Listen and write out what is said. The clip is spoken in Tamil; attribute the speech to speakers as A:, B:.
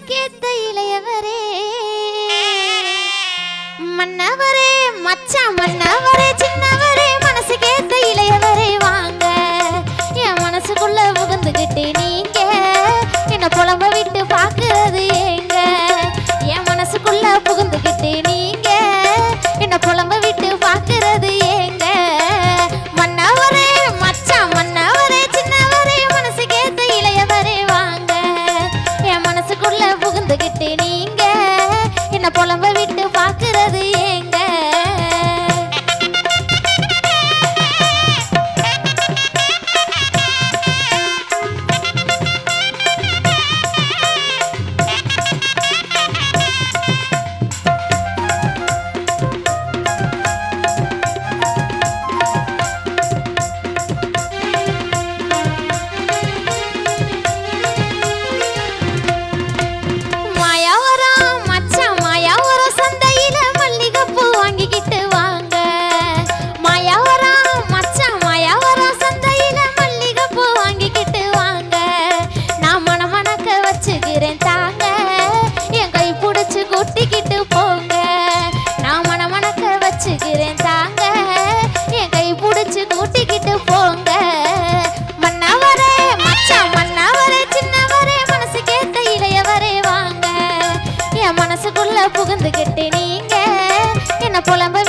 A: வயசுக்கேத்த இளையவரே. மன்னவரே மச்சான் மன்னவரே சின்னவரே. பார்த்துக்கிட்டு நீங்க. என்ன புலம்பு என்ன